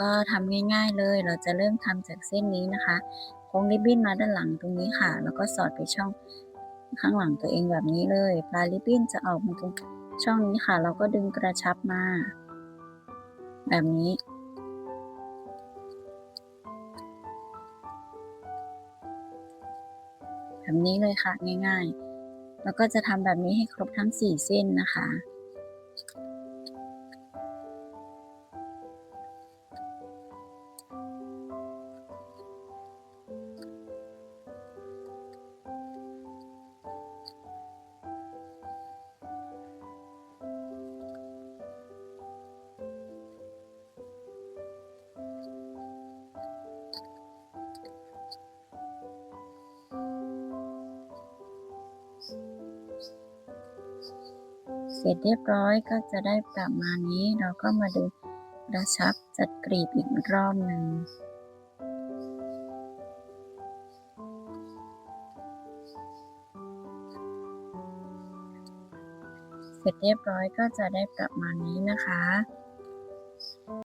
ก็ทำง่าย ๆเลย เราจะเริ่มทำจากเส้นนี้นะคะโค้งริบบิ้นมาด้านหลังตรงนี้ค่ะ แล้วก็สอดไปช่องข้างหลังตัวเองแบบนี้เลย ปลายริบบิ้นจะออกมาตรงช่องนี้ค่ะ เราก็ดึงกระชับมา แบบนี้แบบนี้เลยค่ะง่ายๆ แล้วก็จะทำแบบนี้ให้ครบทั้ง 4 เส้นนะคะ สร็จเรียบร้อยก็จะได้ประมาณนี้ เราก็มาดูกระชับจัดกรีบอีกรอบหนึ่งเสร็จเรียบร้อยก็จะได้ประมาณนี้นะคะ